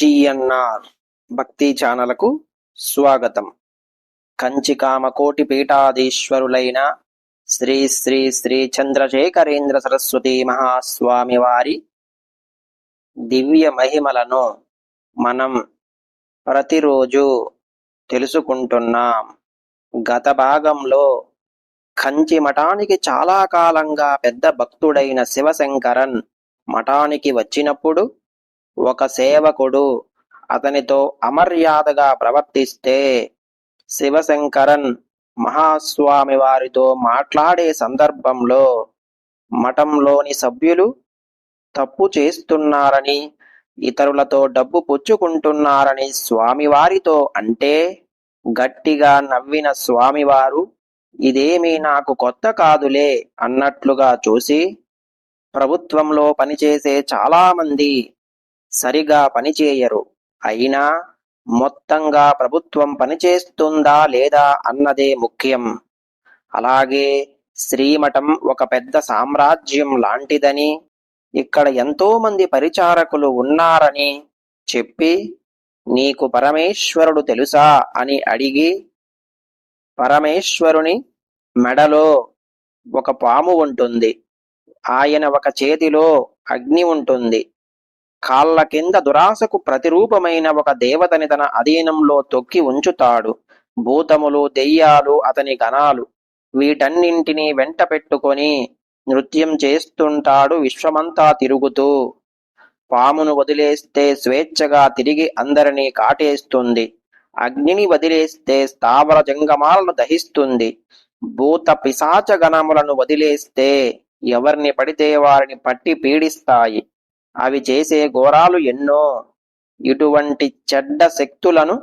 GNR భక్తి ఛానలకు స్వాగతం. కంచికామకోటి పీఠాధీశ్వరులైన శ్రీ శ్రీ శ్రీ చంద్రశేఖరేంద్ర సరస్వతి మహాస్వామి వారి దివ్య మహిమలను మనం ప్రతిరోజు తెలుసుకుంటున్నాం. గత భాగంలో కంచి మఠానికి చాలా కాలంగా పెద్ద భక్తుడైన శివశంకరన్ మఠానికి వచ్చినప్పుడు ఒక సేవకుడు అతనితో అమర్యాదగా ప్రవర్తిస్తే శివశంకరన్ మహాస్వామి వారితో మాట్లాడే సందర్భంలో మఠంలోని సభ్యులు తప్పు చేస్తున్నారని ఇతరులతో డబ్బు పుచ్చుకుంటున్నారని స్వామివారితో అంటే గట్టిగా నవ్విన స్వామివారు ఇదేమీ నాకు కొత్త కాదులే అన్నట్లుగా చూసి ప్రభుత్వంలో పనిచేసే చాలామంది సరిగా పనిచేయరు. అయినా మొత్తంగా ప్రభుత్వం పనిచేస్తుందా లేదా అన్నదే ముఖ్యం. అలాగే శ్రీమఠం ఒక పెద్ద సామ్రాజ్యం లాంటిదని ఇక్కడ ఎంతో మంది పరిచారకులు ఉన్నారని చెప్పి నీకు పరమేశ్వరుడు తెలుసా అని అడిగి పరమేశ్వరుని మెడలో ఒక పాము ఉంటుంది. ఆయన ఒక చేతిలో అగ్ని ఉంటుంది. కాళ్ళ కింద దురాశకు ప్రతిరూపమైన ఒక దేవతని తన అధీనంలో తొక్కి ఉంచుతాడు. భూతములు దెయ్యాలు అతని గణాలు వీటన్నింటినీ వెంట పెట్టుకొని నృత్యం చేస్తుంటాడు విశ్వమంతా తిరుగుతూ. పామును వదిలేస్తే స్వేచ్ఛగా తిరిగి అందరినీ కాటేస్తుంది. అగ్నిని వదిలేస్తే స్థావర జంగమాలను దహిస్తుంది. భూత పిశాచ గణములను వదిలేస్తే ఎవరిని పడితే వారిని పట్టి పీడిస్తాయి. అవి చేసే ఘోరాలు ఎన్నో. ఇటువంటి చెడ్డ శక్తులను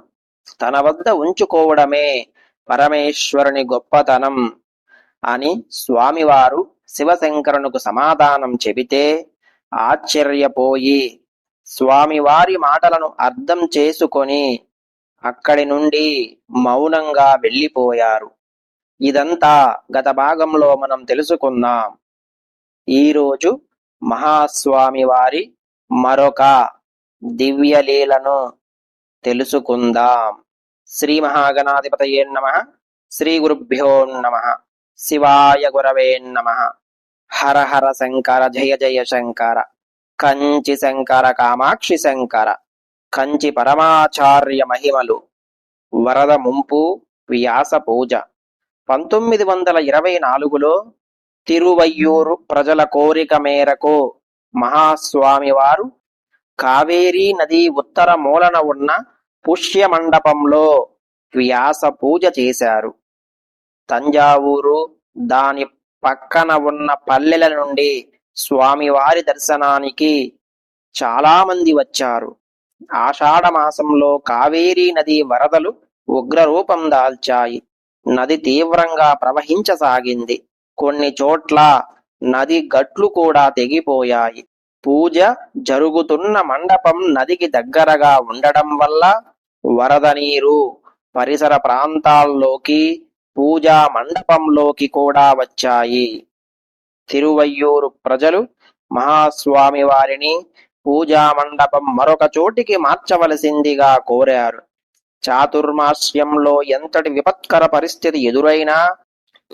తన వద్ద ఉంచుకోవడమే పరమేశ్వరుని గొప్పతనం అని స్వామివారు శివశంకరునికి సమాధానం చెబితే ఆశ్చర్యపోయి స్వామివారి మాటలను అర్థం చేసుకొని అక్కడి నుండి మౌనంగా వెళ్ళిపోయారు. ఇదంతా గత భాగంలో మనం తెలుసుకుందాం ఈరోజు మహాస్వామి వారి మరొక దివ్యలీలను తెలుసుకుందాం. శ్రీ మహాగణాధిపతయే నమ. శ్రీ గురుభ్యో నమ. శివాయ గురవే నమ. హర హర శంకర జయ జయ శంకర. కంచి శంకర కామాక్షి శంకర. కంచి పరమాచార్య మహిమలు. వరద ముంపు వ్యాస పూజ. పంతొమ్మిది వందల ఇరవై నాలుగులో తిరువయ్యూరు ప్రజల కోరిక మేరకు మహాస్వామివారు కావేరీ నది ఉత్తర మూలన ఉన్న పుష్య మండపంలో వ్యాస పూజ చేశారు. తంజావూరు దాని పక్కన ఉన్న పల్లెల నుండి స్వామివారి దర్శనానికి చాలామంది వచ్చారు. ఆషాఢ మాసంలో కావేరీ నది వరదలు ఉగ్రరూపం దాల్చాయి. నది తీవ్రంగా ప్రవహించసాగింది. కొన్ని చోట్ల నది గట్లు కూడా తెగిపోయాయి. పూజ జరుగుతున్న మండపం నదికి దగ్గరగా ఉండడం వల్ల వరద నీరు పరిసర ప్రాంతాల్లోకి పూజా మండపంలోకి కూడా వచ్చాయి. తిరువయ్యూరు ప్రజలు మహాస్వామి వారిని పూజా మండపం మరొక చోటికి మార్చవలసిందిగా కోరారు. చాతుర్మాస్యంలో ఎంతటి విపత్కర పరిస్థితి ఎదురైనా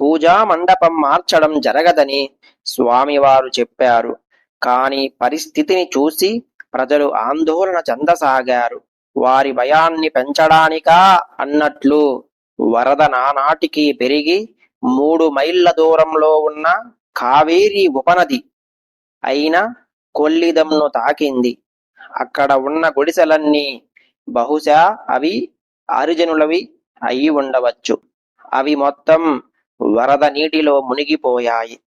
పూజా మండపం మార్చడం జరగదని స్వామివారు చెప్పారు. కాని పరిస్థితిని చూసి ప్రజలు ఆందోళన చెందసాగారు. వారి భయాన్ని పెంచడానికా అన్నట్లు వరద నానాటికి పెరిగి మూడు మైళ్ళ దూరంలో ఉన్న కావేరీ ఉపనది అయిన కొల్లిదంను తాకింది. అక్కడ ఉన్న గుడిసెలన్నీ బహుశా అవి హరిజనులవి అయి ఉండవచ్చు. అవి మొత్తం వరద నీటిలో మునిగిపోయాయి.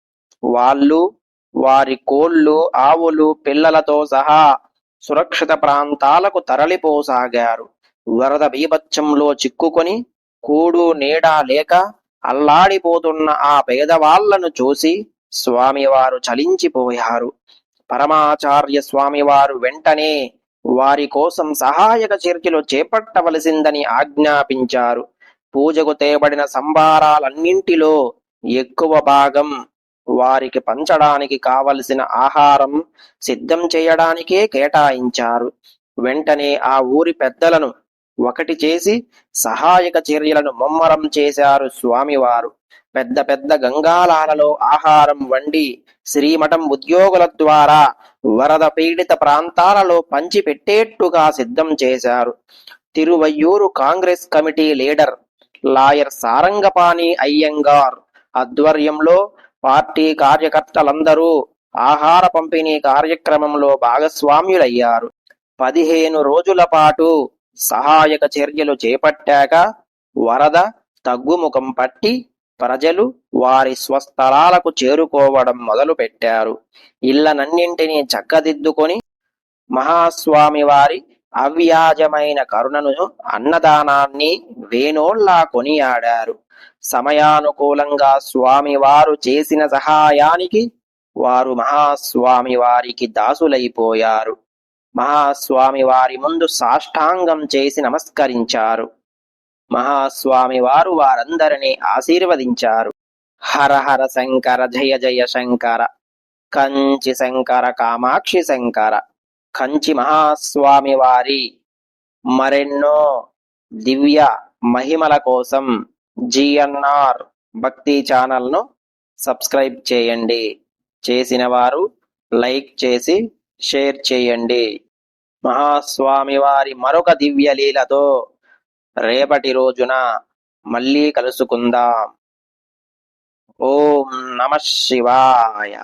వాళ్ళు వారి కోళ్ళు ఆవులు పిల్లలతో సహా సురక్షిత ప్రాంతాలకు తరలిపోసాగారు. వరద బీభత్సంలో చిక్కుకొని కూడు నీడ లేక అల్లాడిపోతున్న ఆ పేదవాళ్ళను చూసి స్వామివారు చలించిపోయారు. పరమాచార్య స్వామివారు వెంటనే వారి కోసం సహాయక చర్యలు చేపట్టవలసిందని ఆజ్ఞాపించారు. పూజకు తేబడిన సంభారాలన్నింటిలో ఎక్కువ భాగం వారికి పంచడానికి కావలసిన ఆహారం సిద్ధం చేయడానికే కేటాయించారు. వెంటనే ఆ ఊరి పెద్దలను ఒకటి చేసి సహాయక చర్యలను ముమ్మరం చేశారు స్వామివారు. పెద్ద పెద్ద గంగాలాలలో ఆహారం వండి శ్రీమఠం ఉద్యోగుల ద్వారా వరద పీడిత ప్రాంతాలలో పంచిపెట్టేట్టుగా సిద్ధం చేశారు. Thiruvaiyaru Congress committee leader lawyer Sarangapani Iyengar ఆధ్వర్యంలో పార్టీ కార్యకర్తలందరూ ఆహార పంపిణీ కార్యక్రమంలో భాగస్వామ్యులయ్యారు. పదిహేను రోజుల పాటు సహాయక చర్యలు చేపట్టాక వరద తగ్గుముఖం పట్టి ప్రజలు వారి స్వస్థలాలకు చేరుకోవడం మొదలుపెట్టారు. ఇళ్ళనన్నింటినీ చక్కదిద్దుకొని మహాస్వామి వారి అవ్యాజమైన కరుణను అన్నదానాన్ని వేణోళ్ళా కొనియాడారు. సమయానుకూలంగా స్వామివారు చేసిన సహాయానికి వారు మహాస్వామి వారికి దాసులైపోయారు. మహాస్వామి వారి ముందు సాష్టాంగం చేసి నమస్కరించారు. మహాస్వామి వారు వారందరినీ ఆశీర్వదించారు. హర హర శంకర జయ జయ శంకర కంచి శంకర కామాక్షి శంకర. కంచి మహాస్వామి వారి మరెన్నో దివ్య మహిమల కోసం జిఎన్ఆర్ భక్తి ఛానల్ను సబ్స్క్రైబ్ చేయండి. చేసిన వారు లైక్ చేసి షేర్ చేయండి. మహాస్వామి వారి మరొక దివ్య లీలతో రేపటి రోజున మళ్ళీ కలుసుకుందాం. ఓం నమ శివాయ.